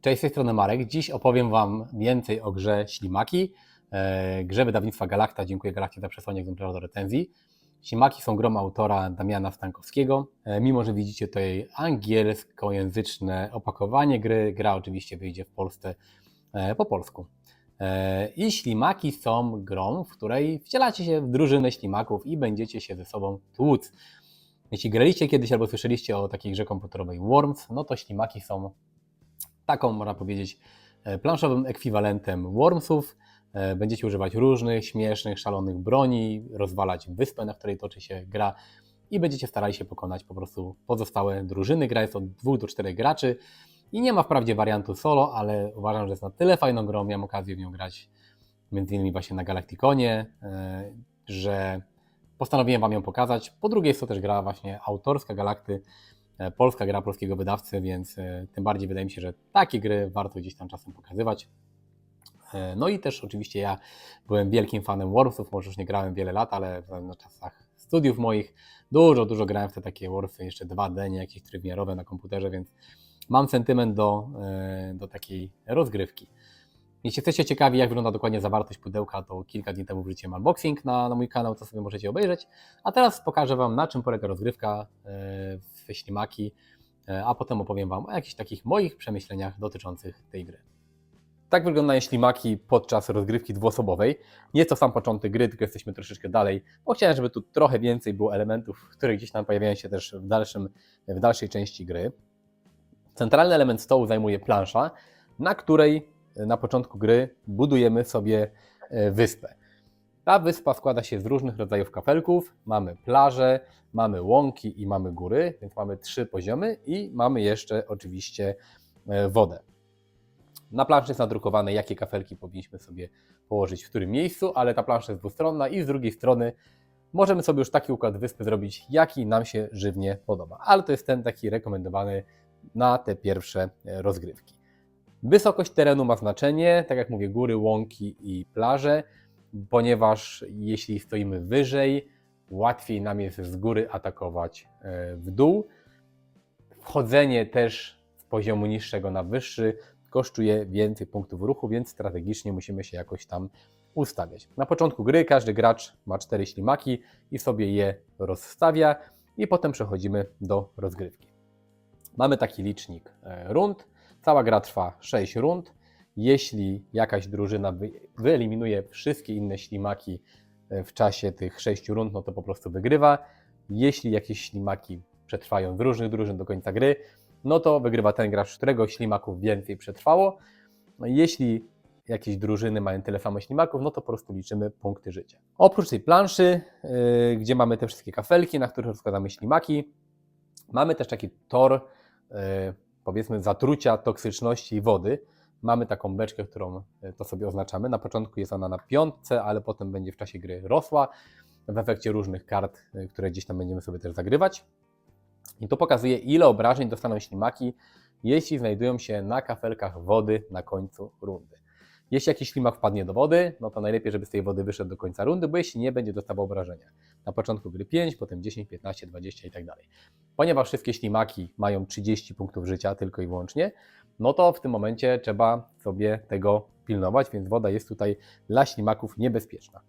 Cześć, z tej strony Marek. Dziś opowiem Wam więcej o grze Ślimaki, e, grze wydawnictwa Galakta. Dziękuję Galakcie za przesłanie egzemplarza do recenzji. Ślimaki są grą autora Damiana Stankowskiego. E, Mimo, że widzicie tutaj angielskojęzyczne opakowanie gry, gra oczywiście wyjdzie w Polsce e, po polsku. I Ślimaki są grą, w której wcielacie się w drużynę ślimaków i będziecie się ze sobą tłuc. Jeśli graliście kiedyś albo słyszeliście o takiej grze komputerowej Worms, no to Ślimaki są taką, można powiedzieć, e, planszowym ekwiwalentem Wormsów. E, Będziecie używać różnych śmiesznych, szalonych broni, rozwalać wyspę, na której toczy się gra i będziecie starali się pokonać po prostu pozostałe drużyny. Gra jest od 2 do 4 graczy i nie ma wprawdzie wariantu solo, ale uważam, że jest na tyle fajną grą, miałem okazję w nią grać między innymi właśnie na Galacticonie, e, że postanowiłem Wam ją pokazać. Po drugie jest to też gra właśnie autorska Galakty, polska gra polskiego wydawcy, więc e, tym bardziej wydaje mi się, że takie gry warto gdzieś tam czasem pokazywać. E, No i też oczywiście ja byłem wielkim fanem Warsów, może już nie grałem wiele lat, ale na czasach studiów moich dużo, dużo grałem w te takie Warsy, jeszcze 2D, nie jakieś trójwymiarowe na komputerze, więc mam sentyment do, e, do takiej rozgrywki. Jeśli jesteście ciekawi, jak wygląda dokładnie zawartość pudełka, to kilka dni temu wrzuciłem unboxing na, na mój kanał, to sobie możecie obejrzeć. A teraz pokażę Wam, na czym polega rozgrywka e, w Ślimaki, e, a potem opowiem Wam o jakichś takich moich przemyśleniach dotyczących tej gry. Tak wyglądają ślimaki podczas rozgrywki dwuosobowej. Nie to sam początek gry, tylko jesteśmy troszeczkę dalej, bo chciałem, żeby tu trochę więcej było elementów, które gdzieś tam pojawiają się też w, dalszym, w dalszej części gry. Centralny element stołu zajmuje plansza, na której na początku gry budujemy sobie e, wyspę. Ta wyspa składa się z różnych rodzajów kafelków. Mamy plaże, mamy łąki i mamy góry, więc mamy trzy poziomy i mamy jeszcze oczywiście e, wodę. Na planszy jest nadrukowane, jakie kafelki powinniśmy sobie położyć w którym miejscu, ale ta plansza jest dwustronna i z drugiej strony możemy sobie już taki układ wyspy zrobić, jaki nam się żywnie podoba. Ale to jest ten taki rekomendowany na te pierwsze e, rozgrywki. Wysokość terenu ma znaczenie, tak jak mówię, góry, łąki i plaże, ponieważ jeśli stoimy wyżej, łatwiej nam jest z góry atakować e, w dół. Wchodzenie też z poziomu niższego na wyższy kosztuje więcej punktów ruchu, więc strategicznie musimy się jakoś tam ustawiać. Na początku gry każdy gracz ma cztery ślimaki i sobie je rozstawia i potem przechodzimy do rozgrywki. Mamy taki licznik e, rund. Cała gra trwa 6 rund. Jeśli jakaś drużyna wy- wyeliminuje wszystkie inne ślimaki e, w czasie tych 6 rund, no to po prostu wygrywa. Jeśli jakieś ślimaki przetrwają z różnych drużyn do końca gry, no to wygrywa ten gracz, którego ślimaków więcej przetrwało. No jeśli jakieś drużyny mają tyle samo ślimaków, no to po prostu liczymy punkty życia. Oprócz tej planszy, yy, gdzie mamy te wszystkie kafelki, na których rozkładamy ślimaki, mamy też taki tor, yy, powiedzmy, zatrucia toksyczności wody. Mamy taką beczkę, którą yy, to sobie oznaczamy. Na początku jest ona na piątce, ale potem będzie w czasie gry rosła w efekcie różnych kart, yy, które gdzieś tam będziemy sobie też zagrywać. I to pokazuje, ile obrażeń dostaną ślimaki, jeśli znajdują się na kafelkach wody na końcu rundy. Jeśli jakiś ślimak wpadnie do wody, no to najlepiej, żeby z tej wody wyszedł do końca rundy, bo jeśli nie, będzie dostawał obrażenia. Na początku gry 5, potem 10, 15, 20 i tak dalej. Ponieważ wszystkie ślimaki mają 30 punktów życia tylko i wyłącznie, no to w tym momencie trzeba sobie tego pilnować, więc woda jest tutaj dla ślimaków niebezpieczna.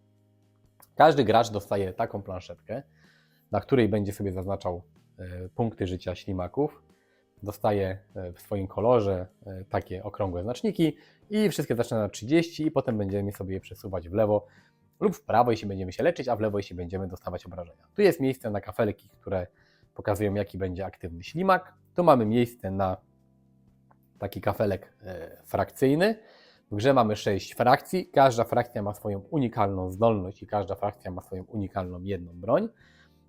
Każdy gracz dostaje taką planszetkę, na której będzie sobie zaznaczał e, punkty życia ślimaków. Dostaje e, w swoim kolorze e, takie okrągłe znaczniki i wszystkie zaczyna na 30 i potem będziemy sobie je przesuwać w lewo lub w prawo, jeśli będziemy się leczyć, a w lewo, jeśli będziemy dostawać obrażenia. Tu jest miejsce na kafelki, które pokazują, jaki będzie aktywny ślimak. Tu mamy miejsce na taki kafelek e, frakcyjny. W grze mamy 6 frakcji. Każda frakcja ma swoją unikalną zdolność i każda frakcja ma swoją unikalną jedną broń.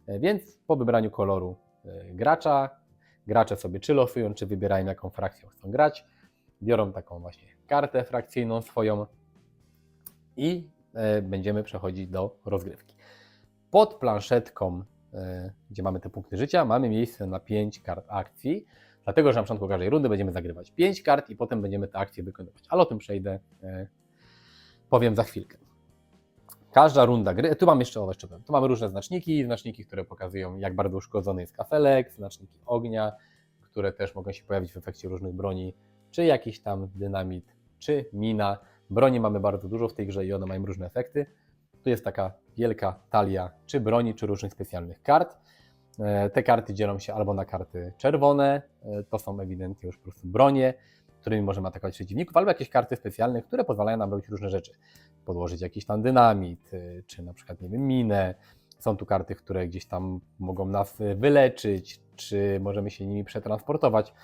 E, Więc po wybraniu koloru e, gracza, gracze sobie czy losują, czy wybierają, jaką frakcją chcą grać. Biorą taką właśnie kartę frakcyjną swoją i będziemy przechodzić do rozgrywki. Pod planszetką, gdzie mamy te punkty życia, mamy miejsce na 5 kart akcji, dlatego że na początku każdej rundy będziemy zagrywać 5 kart i potem będziemy te akcje wykonywać. Ale o tym przejdę, e, powiem za chwilkę. Każda runda gry, tu mam jeszcze, o jeszcze tu mamy różne znaczniki, znaczniki, które pokazują jak bardzo uszkodzony jest kafelek, znaczniki ognia, które też mogą się pojawić w efekcie różnych broni czy jakiś tam dynamit, czy mina. Broni mamy bardzo dużo w tej grze i one mają różne efekty. Tu jest taka wielka talia czy broni, czy różnych specjalnych kart. E, Te karty dzielą się albo na karty czerwone, e, to są ewidentnie już po prostu bronie, którymi możemy atakować przeciwników, albo jakieś karty specjalne, które pozwalają nam robić różne rzeczy. Podłożyć jakiś tam dynamit, y, czy na przykład, nie wiem, minę. Są tu karty, które gdzieś tam mogą nas wyleczyć, czy możemy się nimi przetransportować.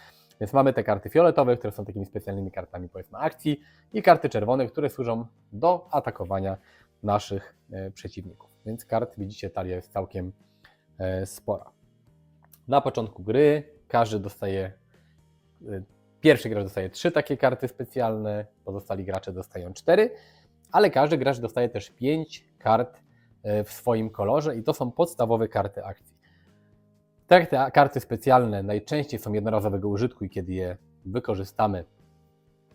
Więc mamy te karty fioletowe, które są takimi specjalnymi kartami, powiedzmy, akcji, i karty czerwone, które służą do atakowania naszych e, przeciwników. Więc kart, widzicie, talia jest całkiem e, spora. Na początku gry każdy dostaje, e, pierwszy gracz dostaje trzy takie karty specjalne, pozostali gracze dostają cztery, ale każdy gracz dostaje też pięć kart e, w swoim kolorze i to są podstawowe karty akcji. Te te karty specjalne najczęściej są jednorazowego użytku i kiedy je wykorzystamy,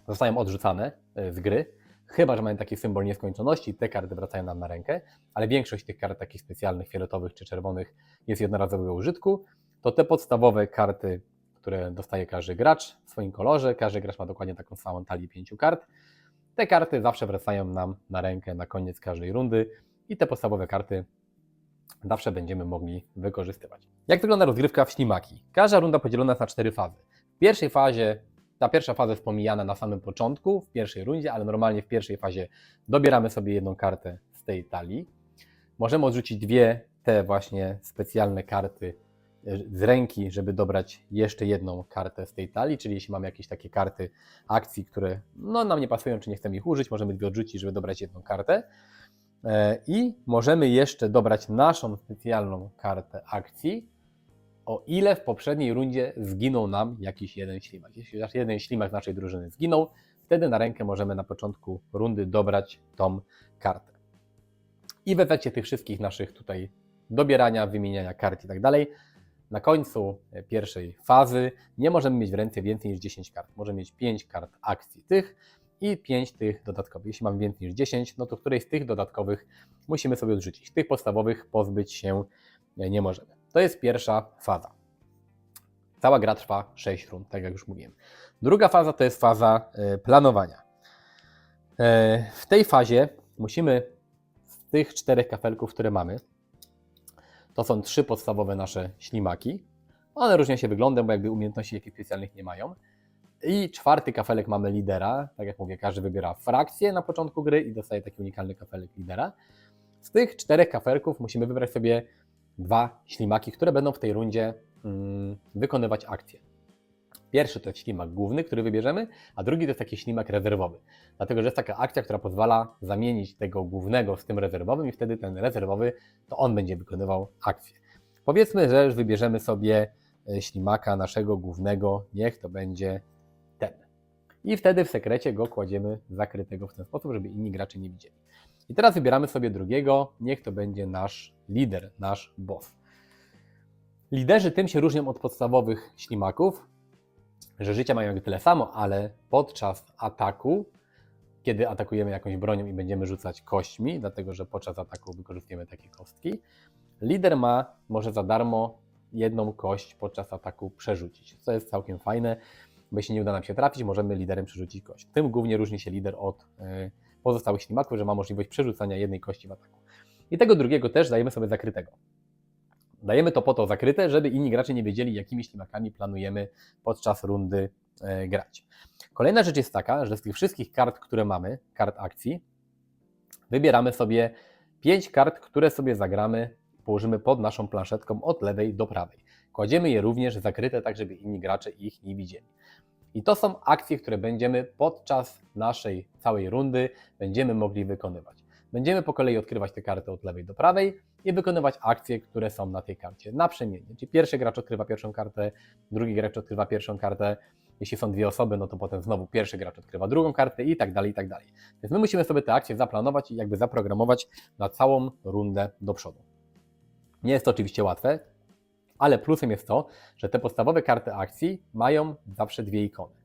zostają odrzucane e, z gry, chyba że mają taki symbol nieskończoności, te karty wracają nam na rękę, ale większość tych kart takich specjalnych, fioletowych czy czerwonych jest jednorazowego użytku, to te podstawowe karty, które dostaje każdy gracz w swoim kolorze, każdy gracz ma dokładnie taką samą talię pięciu kart, te karty zawsze wracają nam na rękę na koniec każdej rundy i te podstawowe karty zawsze będziemy mogli wykorzystywać. Jak wygląda rozgrywka w ślimaki? Każda runda podzielona jest na cztery fazy. W pierwszej fazie, ta pierwsza faza jest pomijana na samym początku, w pierwszej rundzie, ale normalnie w pierwszej fazie dobieramy sobie jedną kartę z tej talii. Możemy odrzucić dwie te właśnie specjalne karty e, z ręki, żeby dobrać jeszcze jedną kartę z tej talii, czyli jeśli mamy jakieś takie karty akcji, które no, nam nie pasują, czy nie chcemy ich użyć, możemy dwie odrzucić, żeby dobrać jedną kartę. E, I możemy jeszcze dobrać naszą specjalną kartę akcji, o ile w poprzedniej rundzie zginął nam jakiś jeden ślimak. Jeśli nasz jeden ślimak naszej drużyny zginął, wtedy na rękę możemy na początku rundy dobrać tą kartę. I w efekcie tych wszystkich naszych tutaj dobierania, wymieniania kart i tak dalej, na końcu e, pierwszej fazy nie możemy mieć w ręce więcej niż 10 kart. Możemy mieć 5 kart akcji tych i 5 tych dodatkowych. Jeśli mamy więcej niż 10, no to którejś z tych dodatkowych musimy sobie odrzucić. Tych podstawowych pozbyć się nie możemy. To jest pierwsza faza. Cała gra trwa 6 rund, tak jak już mówiłem. Druga faza to jest faza e, planowania. E, W tej fazie musimy z tych czterech kafelków, które mamy, to są trzy podstawowe nasze ślimaki. One różnią się wyglądem, bo jakby umiejętności jakichś specjalnych nie mają. I czwarty kafelek mamy lidera. Tak jak mówię, każdy wybiera frakcję na początku gry i dostaje taki unikalny kafelek lidera. Z tych czterech kafelków musimy wybrać sobie dwa ślimaki, które będą w tej rundzie mm, wykonywać akcje. Pierwszy to jest ślimak główny, który wybierzemy, a drugi to jest taki ślimak rezerwowy. Dlatego, że jest taka akcja, która pozwala zamienić tego głównego z tym rezerwowym i wtedy ten rezerwowy to on będzie wykonywał akcję. Powiedzmy, że wybierzemy sobie e, ślimaka naszego głównego, niech to będzie ten. I wtedy w sekrecie go kładziemy zakrytego w ten sposób, żeby inni gracze nie widzieli. I teraz wybieramy sobie drugiego, niech to będzie nasz lider, nasz boss. Liderzy tym się różnią od podstawowych ślimaków, że życia mają tyle samo, ale podczas ataku, kiedy atakujemy jakąś bronią i będziemy rzucać kośćmi, dlatego że podczas ataku wykorzystujemy takie kostki, lider ma może za darmo jedną kość podczas ataku przerzucić, co jest całkiem fajne, bo jeśli nie uda nam się trafić, możemy liderem przerzucić kość. Tym głównie różni się lider od y, pozostałych ślimaków, że ma możliwość przerzucania jednej kości w ataku. I tego drugiego też dajemy sobie zakrytego. Dajemy to po to zakryte, żeby inni gracze nie wiedzieli, jakimi ślimakami planujemy podczas rundy e, grać. Kolejna rzecz jest taka, że z tych wszystkich kart, które mamy, kart akcji, wybieramy sobie 5 kart, które sobie zagramy, położymy pod naszą planszetką od lewej do prawej. Kładziemy je również zakryte, tak żeby inni gracze ich nie widzieli. I to są akcje, które będziemy podczas naszej całej rundy będziemy mogli wykonywać. Będziemy po kolei odkrywać te karty od lewej do prawej i wykonywać akcje, które są na tej karcie naprzemiennie. Czyli pierwszy gracz odkrywa pierwszą kartę, drugi gracz odkrywa pierwszą kartę. Jeśli są dwie osoby, no to potem znowu pierwszy gracz odkrywa drugą kartę i tak dalej, i tak dalej. Więc my musimy sobie te akcje zaplanować i jakby zaprogramować na całą rundę do przodu. Nie jest to oczywiście łatwe, ale plusem jest to, że te podstawowe karty akcji mają zawsze dwie ikony.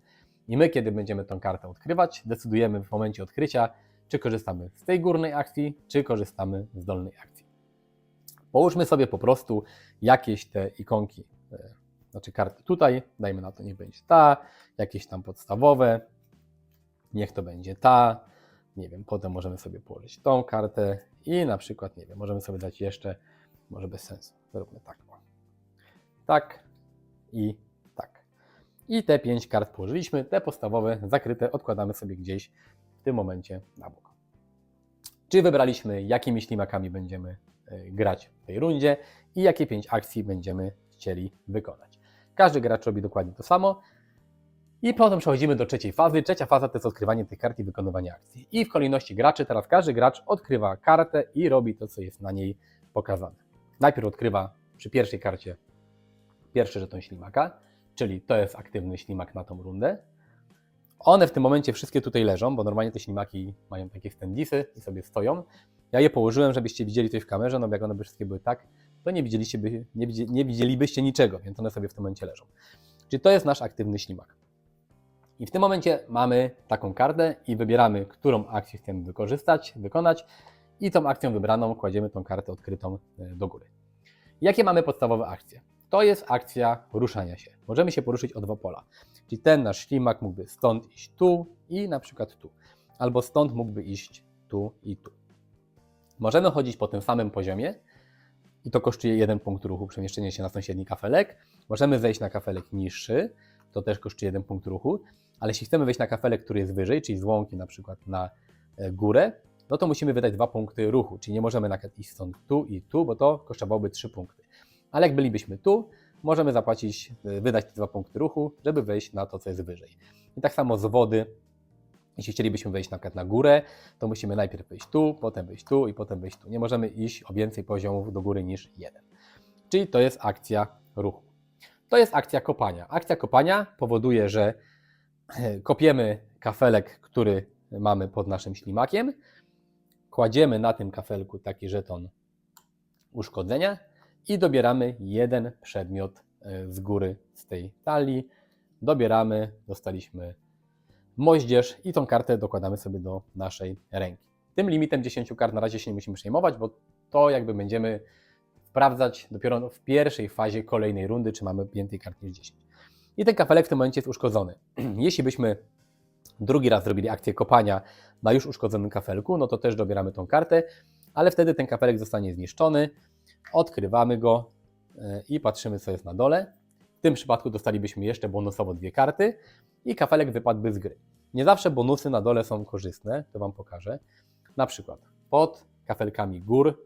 I my, kiedy będziemy tą kartę odkrywać, decydujemy w momencie odkrycia, czy korzystamy z tej górnej akcji, czy korzystamy z dolnej akcji. Połóżmy sobie po prostu jakieś te ikonki e, znaczy karty tutaj, dajmy na to, niech będzie ta, jakieś tam podstawowe, niech to będzie ta, nie wiem, potem możemy sobie położyć tą kartę i na przykład, nie wiem, możemy sobie dać jeszcze, może bez sensu, zróbmy tak, tak i tak. I te pięć kart położyliśmy, te podstawowe, zakryte, odkładamy sobie gdzieś tym momencie na bok. Czy wybraliśmy, jakimi ślimakami będziemy e, grać w tej rundzie i jakie pięć akcji będziemy chcieli wykonać. Każdy gracz robi dokładnie to samo. I potem przechodzimy do trzeciej fazy. Trzecia faza to jest odkrywanie tych kart i wykonywanie akcji. I w kolejności graczy teraz każdy gracz odkrywa kartę i robi to, co jest na niej pokazane. Najpierw odkrywa przy pierwszej karcie pierwszy żeton ślimaka, czyli to jest aktywny ślimak na tą rundę. One w tym momencie wszystkie tutaj leżą, bo normalnie te ślimaki mają takie standisy i sobie stoją. Ja je położyłem, żebyście widzieli tutaj w kamerze, no bo jak one by wszystkie były tak, to nie, widzieliście by, nie, nie widzielibyście niczego, więc one sobie w tym momencie leżą. Czyli to jest nasz aktywny ślimak. I w tym momencie mamy taką kartę i wybieramy, którą akcję chcemy wykorzystać, wykonać i tą akcją wybraną kładziemy tą kartę odkrytą e, do góry. Jakie mamy podstawowe akcje? To jest akcja ruszania się. Możemy się poruszyć o dwa pola. Czyli ten nasz ślimak mógłby stąd iść tu i na przykład tu. Albo stąd mógłby iść tu i tu. Możemy chodzić po tym samym poziomie i to kosztuje jeden punkt ruchu, przemieszczenie się na sąsiedni kafelek. Możemy zejść na kafelek niższy, to też kosztuje jeden punkt ruchu, ale jeśli chcemy wejść na kafelek, który jest wyżej, czyli z łąki na przykład na e, górę, no to musimy wydać dwa punkty ruchu, czyli nie możemy na iść stąd tu i tu, bo to kosztowałoby trzy punkty. Ale jak bylibyśmy tu, możemy zapłacić, y, wydać te dwa punkty ruchu, żeby wejść na to, co jest wyżej. I tak samo z wody, jeśli chcielibyśmy wejść na na górę, to musimy najpierw wejść tu, potem wejść tu i potem wejść tu. Nie możemy iść o więcej poziomów do góry niż jeden. Czyli to jest akcja ruchu. To jest akcja kopania. Akcja kopania powoduje, że kopiemy kafelek, który mamy pod naszym ślimakiem, kładziemy na tym kafelku taki żeton uszkodzenia i dobieramy jeden przedmiot e, z góry z tej talii. Dobieramy, dostaliśmy moździerz i tą kartę dokładamy sobie do naszej ręki. Tym limitem 10 kart na razie się nie musimy przejmować, bo to jakby będziemy sprawdzać dopiero w pierwszej fazie kolejnej rundy, czy mamy więcej kart niż 10. I ten kafelek w tym momencie jest uszkodzony. Jeśli byśmy drugi raz zrobili akcję kopania na już uszkodzonym kafelku, no to też dobieramy tą kartę, ale wtedy ten kafelek zostanie zniszczony, odkrywamy go e, i patrzymy, co jest na dole. W tym przypadku dostalibyśmy jeszcze bonusowo dwie karty i kafelek wypadłby z gry. Nie zawsze bonusy na dole są korzystne, to Wam pokażę. Na przykład pod kafelkami gór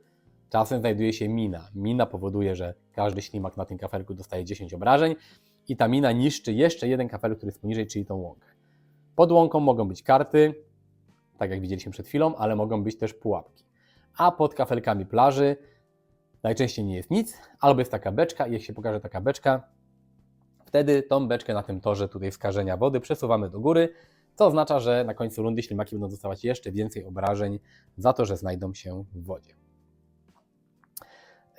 czasem znajduje się mina. Mina powoduje, że każdy ślimak na tym kafelku dostaje 10 obrażeń i ta mina niszczy jeszcze jeden kafelek, który jest poniżej, czyli tą łąkę. Pod łąką mogą być karty, tak jak widzieliśmy przed chwilą, ale mogą być też pułapki. A pod kafelkami plaży najczęściej nie jest nic, albo jest taka beczka i jak się pokaże taka beczka, wtedy tą beczkę na tym torze tutaj skażenia wody przesuwamy do góry, co oznacza, że na końcu rundy ślimaki będą dostawać jeszcze więcej obrażeń za to, że znajdą się w wodzie.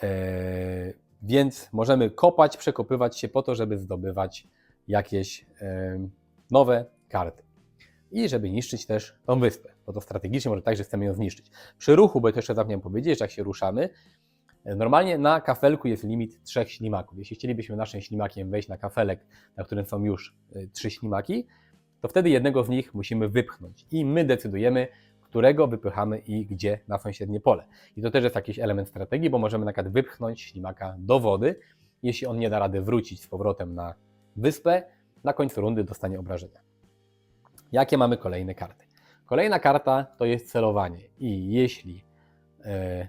Eee, więc możemy kopać, przekopywać się po to, żeby zdobywać jakieś e, nowe karty. I żeby niszczyć też tą wyspę, bo to strategicznie może tak, że chcemy ją zniszczyć. Przy ruchu, bo to jeszcze zapomniałem powiedzieć, że jak się ruszamy, normalnie na kafelku jest limit trzech ślimaków. Jeśli chcielibyśmy naszym ślimakiem wejść na kafelek, na którym są już e, trzy ślimaki, to wtedy jednego z nich musimy wypchnąć i my decydujemy, którego wypychamy i gdzie na sąsiednie pole. I to też jest jakiś element strategii, bo możemy na przykład wypchnąć ślimaka do wody. Jeśli on nie da rady wrócić z powrotem na wyspę, na końcu rundy dostanie obrażenia. Jakie mamy kolejne karty? Kolejna karta to jest celowanie i jeśli e,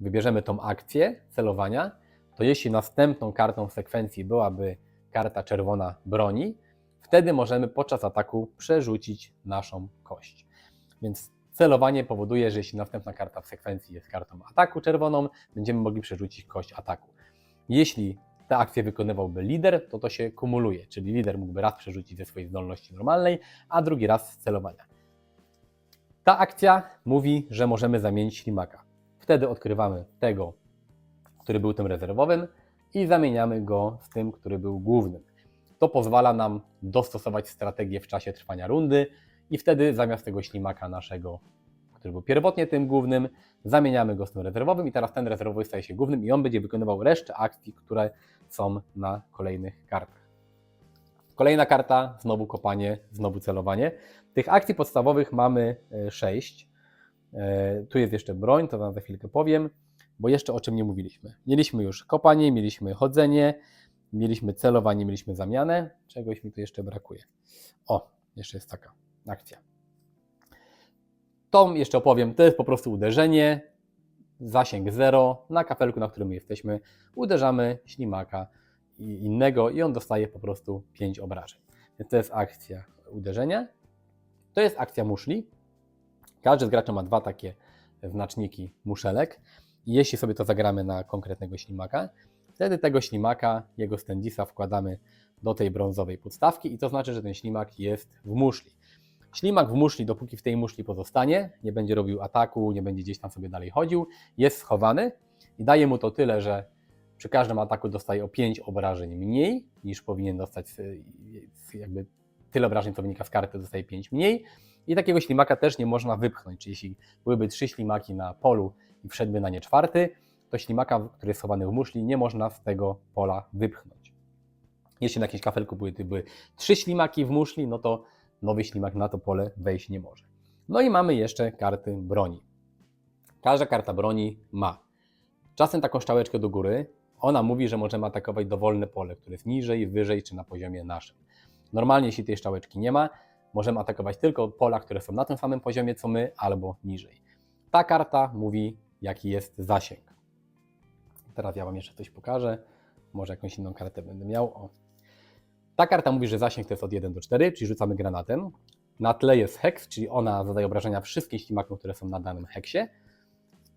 wybierzemy tą akcję celowania, to jeśli następną kartą w sekwencji byłaby karta czerwona broni, wtedy możemy podczas ataku przerzucić naszą kość. Więc celowanie powoduje, że jeśli następna karta w sekwencji jest kartą ataku czerwoną, będziemy mogli przerzucić kość ataku. Jeśli tę akcję wykonywałby lider, to to się kumuluje, czyli lider mógłby raz przerzucić ze swojej zdolności normalnej, a drugi raz z celowania. Ta akcja mówi, że możemy zamienić ślimaka. Wtedy odkrywamy tego, który był tym rezerwowym i zamieniamy go z tym, który był głównym. To pozwala nam dostosować strategię w czasie trwania rundy i wtedy zamiast tego ślimaka naszego, który był pierwotnie tym głównym, zamieniamy go z tym rezerwowym i teraz ten rezerwowy staje się głównym i on będzie wykonywał resztę akcji, które są na kolejnych kartach. Kolejna karta, znowu kopanie, znowu celowanie. Tych akcji podstawowych mamy 6. Tu jest jeszcze broń, to Wam za chwilkę powiem, bo jeszcze o czym nie mówiliśmy. Mieliśmy już kopanie, mieliśmy chodzenie, mieliśmy celowanie, mieliśmy zamianę. Czegoś mi tu jeszcze brakuje. O, jeszcze jest taka akcja. Tą jeszcze opowiem, to jest po prostu uderzenie, zasięg 0, na kafelku, na którym my jesteśmy, uderzamy ślimaka i innego i on dostaje po prostu 5 obrażeń. Więc to jest akcja uderzenia. To jest akcja muszli. Każdy z graczy ma dwa takie znaczniki muszelek. I jeśli sobie to zagramy na konkretnego ślimaka, wtedy tego ślimaka, jego stędzisa wkładamy do tej brązowej podstawki i to znaczy, że ten ślimak jest w muszli. Ślimak w muszli, dopóki w tej muszli pozostanie, nie będzie robił ataku, nie będzie gdzieś tam sobie dalej chodził, jest schowany i daje mu to tyle, że przy każdym ataku dostaje o 5 obrażeń mniej niż powinien dostać, jakby tyle obrażeń, co wynika z karty, dostaje 5 mniej. I takiego ślimaka też nie można wypchnąć, czyli jeśli byłyby trzy ślimaki na polu i wszedłby na nie czwarty, to ślimaka, który jest schowany w muszli, nie można z tego pola wypchnąć. Jeśli na jakimś kafelku były, trzy ślimaki w muszli, no to nowy ślimak na to pole wejść nie może. No i mamy jeszcze karty broni. Każda karta broni ma czasem taką szczałeczkę do góry. Ona mówi, że możemy atakować dowolne pole, które jest niżej, wyżej czy na poziomie naszym. Normalnie, jeśli tej szczałeczki nie ma, możemy atakować tylko pola, które są na tym samym poziomie co my, albo niżej. Ta karta mówi, jaki jest zasięg. Teraz ja Wam jeszcze coś pokażę. Może jakąś inną kartę będę miał. O. Ta karta mówi, że zasięg to jest od 1 do 4, czyli rzucamy granatem. Na tle jest hex, czyli ona zadaje obrażenia wszystkim ślimakom, które są na danym heksie.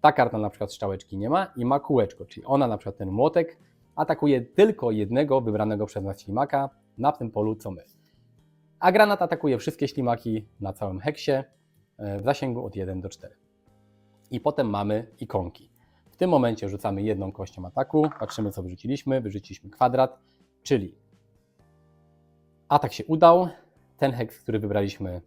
Ta karta na przykład strzałeczki nie ma i ma kółeczko, czyli ona na przykład ten młotek atakuje tylko jednego wybranego przez nas ślimaka na tym polu co my. A granat atakuje wszystkie ślimaki na całym heksie e, w zasięgu od 1 do 4. I potem mamy ikonki. W tym momencie rzucamy jedną kością ataku, patrzymy co wyrzuciliśmy, wyrzuciliśmy kwadrat, czyli atak się udał, ten heks, który wybraliśmy,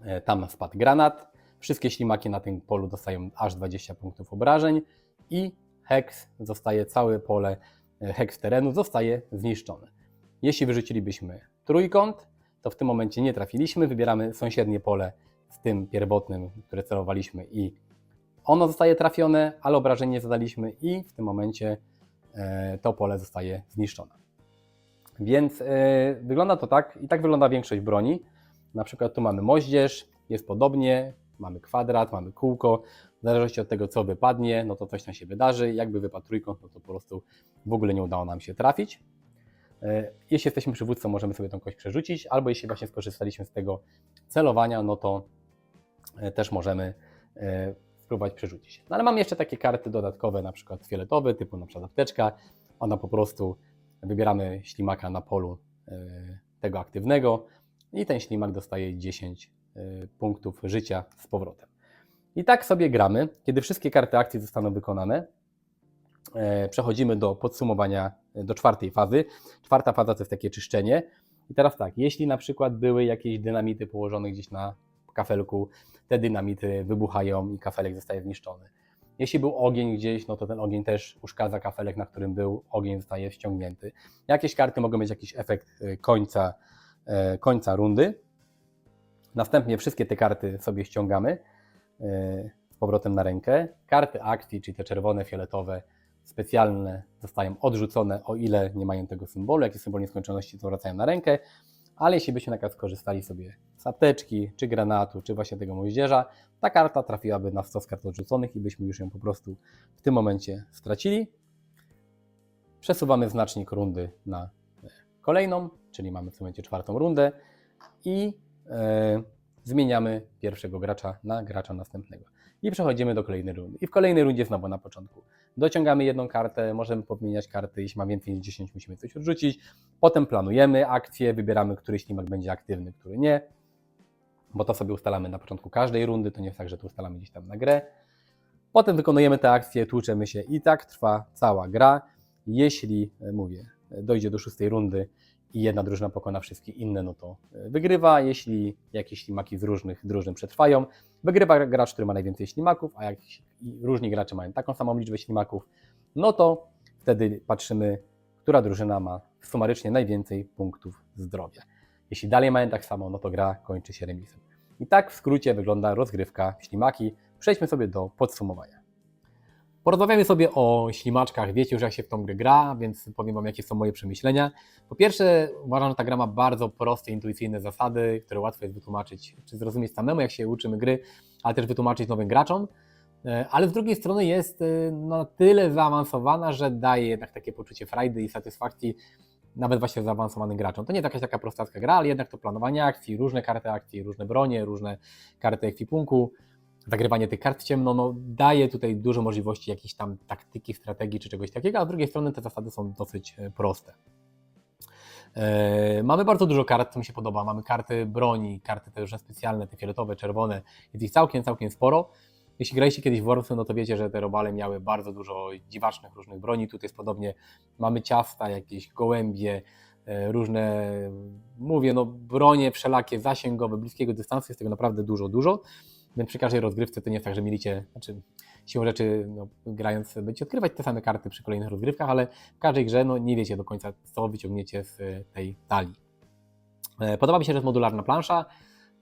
e, tam spadł granat, wszystkie ślimaki na tym polu dostają aż 20 punktów obrażeń i heks zostaje, całe pole e, heks terenu zostaje zniszczone. Jeśli wyrzucilibyśmy trójkąt, to w tym momencie nie trafiliśmy, wybieramy sąsiednie pole z tym pierwotnym, które celowaliśmy i ono zostaje trafione, ale obrażeń nie zadaliśmy i w tym momencie e, to pole zostaje zniszczone. Więc e, wygląda to tak, i tak wygląda większość broni. Na przykład tu mamy moździerz, jest podobnie, mamy kwadrat, mamy kółko. W zależności od tego, co wypadnie, no to coś tam się wydarzy. Jakby wypadł trójkąt, no to po prostu w ogóle nie udało nam się trafić. E, jeśli jesteśmy przywódcą, możemy sobie tą kość przerzucić, albo jeśli właśnie skorzystaliśmy z tego celowania, no to też możemy spróbować przerzucić. No ale mam jeszcze takie karty dodatkowe, na przykład fioletowe, typu na przykład apteczka. Ona po prostu wybieramy ślimaka na polu e, tego aktywnego i ten ślimak dostaje 10 e, punktów życia z powrotem. I tak sobie gramy. Kiedy wszystkie karty akcji zostaną wykonane, e, przechodzimy do podsumowania, do czwartej fazy. Czwarta faza to jest takie czyszczenie. I teraz tak, jeśli na przykład były jakieś dynamity położone gdzieś na kafelku, te dynamity wybuchają i kafelek zostaje zniszczony. Jeśli był ogień gdzieś, no to ten ogień też uszkadza kafelek, na którym był ogień, zostaje ściągnięty. Jakieś karty mogą mieć jakiś efekt y, końca, końca rundy. Następnie wszystkie te karty sobie ściągamy z powrotem na rękę. Karty akcji, czyli te czerwone, fioletowe, specjalne zostają odrzucone, o ile nie mają tego symbolu. Jakie symbol nieskończoności, to wracają na rękę ale jeśli byśmy na przykład skorzystali sobie z apteczki, czy granatu, czy właśnie tego moździerza, ta karta trafiłaby na 100 z kart odrzuconych i byśmy już ją po prostu w tym momencie stracili. Przesuwamy znacznik rundy na e, kolejną, czyli mamy w tym momencie czwartą rundę i e, zmieniamy pierwszego gracza na gracza następnego. I przechodzimy do kolejnej rundy. I w kolejnej rundzie znowu na początku. Dociągamy jedną kartę, możemy podmieniać karty, jeśli ma więcej niż 10, musimy coś odrzucić. Potem planujemy akcję, wybieramy, który ślimak będzie aktywny, który nie. Bo to sobie ustalamy na początku każdej rundy, to nie jest tak, że to ustalamy gdzieś tam na grę. Potem wykonujemy te akcje, tłuczemy się i tak trwa cała gra. Jeśli, e, mówię, dojdzie do szóstej rundy i jedna drużyna pokona wszystkie inne, no to e, wygrywa. Jeśli jakieś ślimaki z różnych drużyn przetrwają, wygrywa gracz, który ma najwięcej ślimaków, a jak różni gracze mają taką samą liczbę ślimaków, no to wtedy patrzymy, która drużyna ma sumarycznie najwięcej punktów zdrowia. Jeśli dalej mają tak samo, no to gra kończy się remisem. I tak w skrócie wygląda rozgrywka ślimaki. Przejdźmy sobie do podsumowania. Porozmawiamy sobie o ślimaczkach. Wiecie już, jak się w tą grę gra, więc powiem Wam, jakie są moje przemyślenia. Po pierwsze, uważam, że ta gra ma bardzo proste, intuicyjne zasady, które łatwo jest wytłumaczyć, czy zrozumieć samemu, jak się uczymy gry, ale też wytłumaczyć nowym graczom. E, Ale z drugiej strony jest e, na tyle zaawansowana, że daje jednak takie poczucie frajdy i satysfakcji nawet właśnie zaawansowanym graczom. To nie jakaś taka prostacka gra, ale jednak to planowanie akcji, różne karty akcji, różne bronie, różne karty ekwipunku, zagrywanie tych kart ciemno, no, daje tutaj dużo możliwości jakiejś tam taktyki, strategii czy czegoś takiego, a z drugiej strony te zasady są dosyć e, proste. E, Mamy bardzo dużo kart, co mi się podoba. Mamy karty broni, karty te różne specjalne, te fioletowe, czerwone. Jest ich całkiem, całkiem sporo. Jeśli graliście kiedyś w Warfy, no to wiecie, że te robale miały bardzo dużo dziwacznych różnych broni. Tutaj jest podobnie. Mamy ciasta, jakieś gołębie, e, różne, mówię, no bronie wszelakie, zasięgowe, bliskiego dystansu. Jest tego naprawdę dużo, dużo. Przy każdej rozgrywce to nie jest tak, że mielicie, znaczy siłą rzeczy, no, grając, będziecie odkrywać te same karty przy kolejnych rozgrywkach, ale w każdej grze no, nie wiecie do końca, co wyciągniecie z tej talii. E, Podoba mi się, że jest modularna plansza.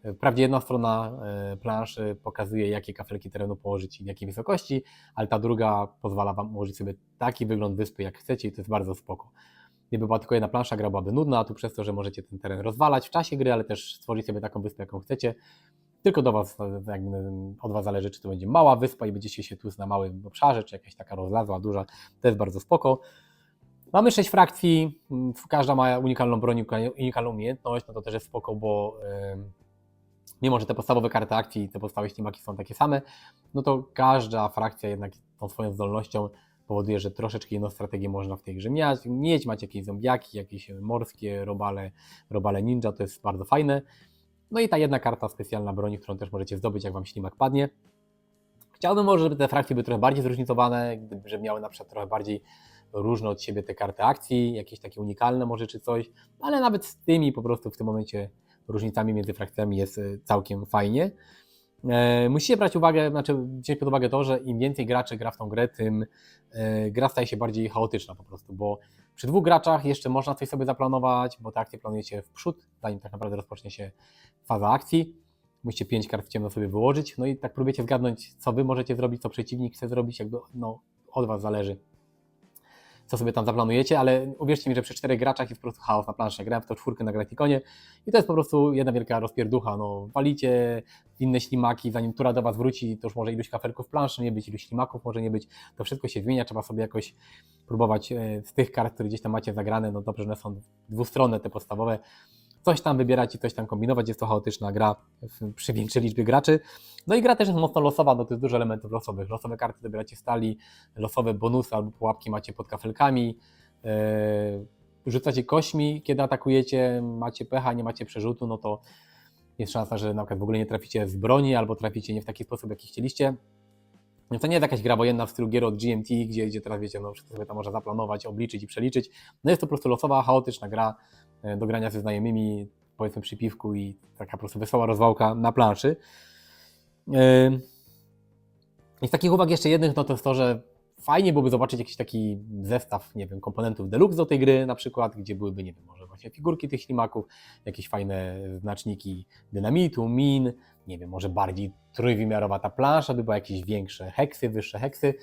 E, Wprawdzie jedna strona e, planszy pokazuje, jakie kafelki terenu położyć i w jakiej wysokości, ale ta druga pozwala Wam ułożyć sobie taki wygląd wyspy, jak chcecie i to jest bardzo spoko. Gdyby była tylko jedna plansza, gra byłaby nudna, a tu przez to, że możecie ten teren rozwalać w czasie gry, ale też stworzyć sobie taką wyspę, jaką chcecie, tylko do was, jakby od Was zależy, czy to będzie mała wyspa i będziecie się tłuc na małym obszarze, czy jakaś taka rozlazła, duża, to jest bardzo spoko. Mamy sześć frakcji, każda ma unikalną broń, unikalną umiejętność, no to też jest spoko, bo ym, mimo, że te podstawowe karty akcji, te podstawowe ślimaki są takie same, no to każda frakcja jednak tą swoją zdolnością powoduje, że troszeczkę inną strategię można w tej grze mieć. mieć macie jakieś zombiaki, jakieś morskie robale, robale ninja, to jest bardzo fajne. No i ta jedna karta specjalna broni, którą też możecie zdobyć, jak Wam ślimak padnie. Chciałbym może, żeby te frakcje były trochę bardziej zróżnicowane, żeby miały na przykład trochę bardziej różne od siebie te karty akcji, jakieś takie unikalne może czy coś, ale nawet z tymi po prostu w tym momencie różnicami między frakcjami jest e, całkiem fajnie. E, Musicie brać uwagę, znaczy wziąć pod uwagę to, że im więcej graczy gra w tą grę, tym e, gra staje się bardziej chaotyczna po prostu, bo przy dwóch graczach jeszcze można coś sobie zaplanować, bo te akcje planujecie w przód, zanim tak naprawdę rozpocznie się faza akcji. Musicie pięć kart w ciemno sobie wyłożyć, no i tak próbujecie zgadnąć, co wy możecie zrobić, co przeciwnik chce zrobić, jakby no, od was zależy, co sobie tam zaplanujecie, ale uwierzcie mi, że przy czterech graczach jest po prostu chaos na planszy. Grałem w to czwórkę na Gratifikonie i to jest po prostu jedna wielka rozpierducha. No, walicie inne ślimaki, zanim tura do was wróci, to już może iluś kafelków planszy nie być, iluś ślimaków może nie być, to wszystko się zmienia, trzeba sobie jakoś próbować e, z tych kart, które gdzieś tam macie zagrane, no dobrze, że one są dwustronne, te podstawowe, coś tam wybierać i coś tam kombinować. Jest to chaotyczna gra przy większej liczbie graczy. No i gra też jest mocno losowa, no to jest dużo elementów losowych. Losowe karty dobieracie stali, losowe bonusy albo pułapki macie pod kafelkami. Yy, rzucacie kośmi, kiedy atakujecie, macie pecha, nie macie przerzutu, no to jest szansa, że na przykład w ogóle nie traficie z broni albo traficie nie w taki sposób, jaki chcieliście. Więc to nie jest jakaś gra wojenna w stylu gier od GMT, gdzie, gdzie teraz wiecie, no wszystko sobie tam można zaplanować, obliczyć i przeliczyć. No jest to po prostu losowa, chaotyczna gra e, do grania ze znajomymi, powiedzmy przy piwku i taka po prostu wesoła rozwałka na planszy. E, I z takich uwag jeszcze jednych, no to jest to, że fajnie byłoby zobaczyć jakiś taki zestaw, nie wiem, komponentów deluxe do tej gry na przykład, gdzie byłyby, nie wiem, może właśnie figurki tych ślimaków, jakieś fajne znaczniki dynamitu, min, nie wiem, może bardziej trójwymiarowa ta plansza, by była jakieś większe heksy, wyższe heksy.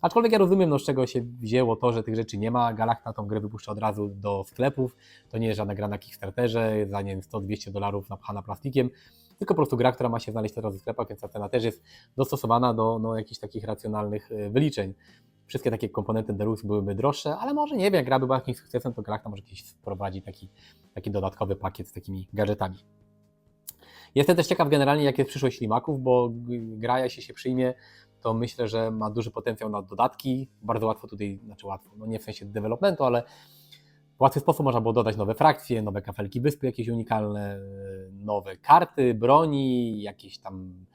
Aczkolwiek ja rozumiem, no, z czego się wzięło to, że tych rzeczy nie ma. Galacta tą grę wypuszcza od razu do sklepów. To nie jest żadna gra na Kickstarterze, za nie wiem, 100-200 dolarów napchana plastikiem, tylko po prostu gra, która ma się znaleźć teraz w sklepach, więc ta cena też jest dostosowana do no, jakichś takich racjonalnych y, wyliczeń. Wszystkie takie komponenty Deluxe byłyby droższe, ale może nie wiem, jak gra by była jakimś sukcesem, to Galacta może kiedyś wprowadzi taki, taki dodatkowy pakiet z takimi gadżetami. Jestem też ciekaw generalnie, jakie jest przyszłość ślimaków, bo g- gra, jeśli się przyjmie, to myślę, że ma duży potencjał na dodatki. Bardzo łatwo tutaj, znaczy łatwo, no nie w sensie developmentu, ale w łatwy sposób można było dodać nowe frakcje, nowe kafelki wyspy jakieś unikalne, e, nowe karty, broni, jakieś tam,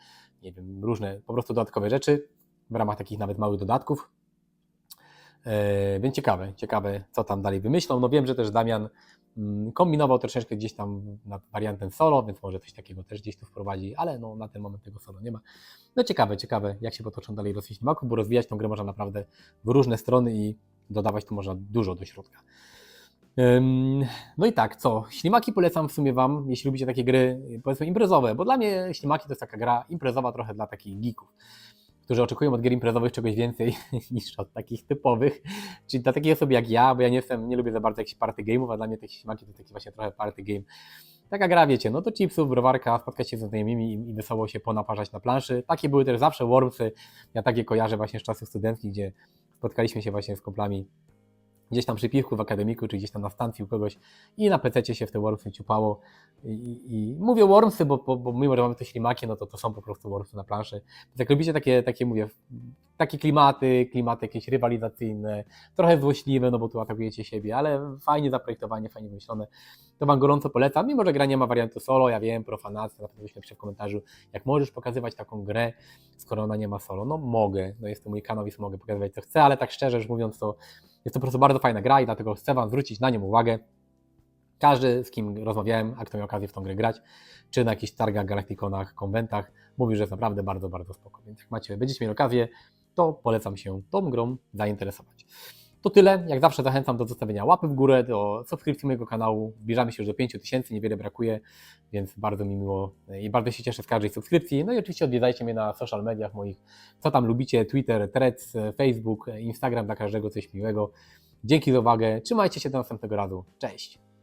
nie wiem, różne po prostu dodatkowe rzeczy w ramach takich nawet małych dodatków. E, Więc ciekawe, ciekawe, co tam dalej wymyślą. No wiem, że też Damian kombinował troszeczkę gdzieś tam nad wariantem solo, więc może coś takiego też gdzieś tu wprowadzi, ale no na ten moment tego solo nie ma. No ciekawe, ciekawe, jak się potoczą dalej losy ślimaków, bo rozwijać tą grę można naprawdę w różne strony i dodawać tu można dużo do środka. No i tak, co? Ślimaki polecam w sumie Wam, jeśli lubicie takie gry, powiedzmy imprezowe, bo dla mnie ślimaki to jest taka gra imprezowa trochę dla takich geeków, którzy oczekują od gier imprezowych czegoś więcej niż od takich typowych, czyli dla takich osób jak ja, bo ja nie jestem, nie lubię za bardzo jakichś party game'ów, a dla mnie te ślimaki to taki właśnie trochę party game. Taka gra, wiecie, no to chipsów, browarka, spotkać się ze znajomymi i, wesoło się ponaparzać na planszy. Takie były też zawsze Wormsy, ja takie kojarzę właśnie z czasów studenckich, gdzie spotkaliśmy się właśnie z kumplami gdzieś tam przy piwku w akademiku, czy gdzieś tam na stacji u kogoś i na PC się w te Wormsy ciupało. I, i, mówię Wormsy, bo, bo, bo mimo, że mamy te ślimaki, no to to są po prostu Wormsy na planszy. Więc jak lubicie takie, takie mówię, takie klimaty, klimaty jakieś rywalizacyjne, trochę złośliwe, no bo tu atakujecie siebie, ale fajnie zaprojektowanie, fajnie wymyślone, to Wam gorąco polecam. Mimo, że gra nie ma wariantu solo, ja wiem, profanacja, na pewno byś napiszcie w komentarzu, jak możesz pokazywać taką grę, skoro ona nie ma solo. No mogę, no jest to mój kanał, więc mogę pokazywać co chcę, ale tak szczerze mówiąc, to jest to po prostu bardzo fajna gra i dlatego chcę Wam zwrócić na nią uwagę. Każdy, z kim rozmawiałem, a kto miał okazję w tą grę grać, czy na jakichś targach, galaktikonach, konwentach, mówi, że jest naprawdę bardzo, bardzo spoko. Więc jak macie, będziecie mieli okazję, to polecam się tą grą zainteresować. To tyle. Jak zawsze zachęcam do zostawienia łapy w górę, do subskrypcji mojego kanału. Zbliżamy się już do 5000, niewiele brakuje, więc bardzo mi miło i bardzo się cieszę z każdej subskrypcji. No i oczywiście odwiedzajcie mnie na social mediach moich, co tam lubicie, Twitter, Threads, Facebook, Instagram, dla każdego coś miłego. Dzięki za uwagę, trzymajcie się do następnego razu. Cześć!